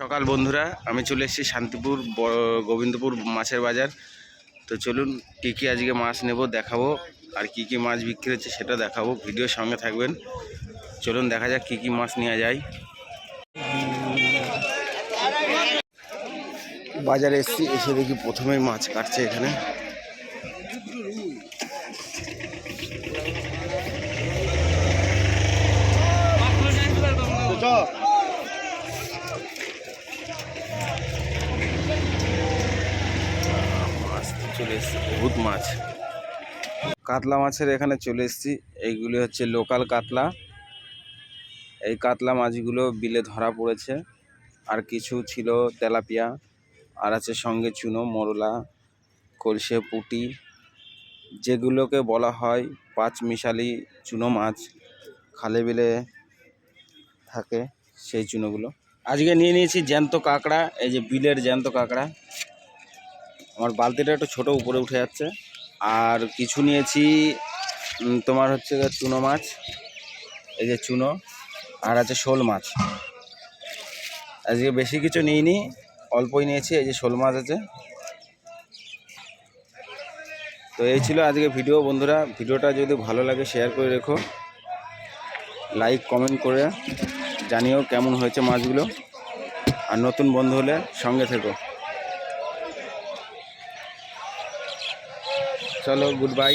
সকাল বন্ধুরা, আমি চলে এসেছি শান্তিপুর গোবিন্দপুর মাছের বাজার। তো চলুন, কী কী আজকে মাছ নেব দেখাবো, আর কি কি মাছ বিক্রি হচ্ছে সেটা দেখাবো। ভিডিওর সঙ্গে থাকবেন। চলুন, দেখা যাক কি কি মাছ নেওয়া যায়। বাজারে এসেছি, এসে দেখি প্রথমেই মাছ কাটছে এখানে। মাছ তো চলে এসেছি, বহুত মাছ। কাতলা মাছের এখানে চলে এসেছি। এইগুলি হচ্ছে লোকাল কাতলা। এই কাতলা মাছগুলো বিলে ধরা পড়েছে। আর কিছু ছিল তেলাপিয়া, আর আছে সঙ্গে চুনো, মোরলা, কলসে পুঁটি, যেগুলোকে বলা হয় পাঁচ মিশালি চুনো মাছ। খালে বিলে থাকে সেই চুনোগুলো। আজকে নিয়ে নিয়েছি জ্যান্ত কাঁকড়া, এই যে বিলের জ্যান্ত কাঁকড়া। আমার বালতিটা একটু ছোট উপরে উঠে যাচ্ছে। আর কিছু নিয়েছি তোমার হচ্ছে চুনো মাছ, এই যে চুনো, আর আছে শোল মাছ। আজকে বেশি কিছু নিইনি, অল্পই নিয়েছি, এই যে শোল মাছ আছে। তো এই ছিল আজকে ভিডিও বন্ধুরা। ভিডিওটা যদি ভালো লাগে শেয়ার করে রেখো। লাইক কমেন্ট করে জানিও কেমন হয়েছে মাছগুলো। আর নতুন বন্ধু হলে সঙ্গে থেকো। চলো গুড বাই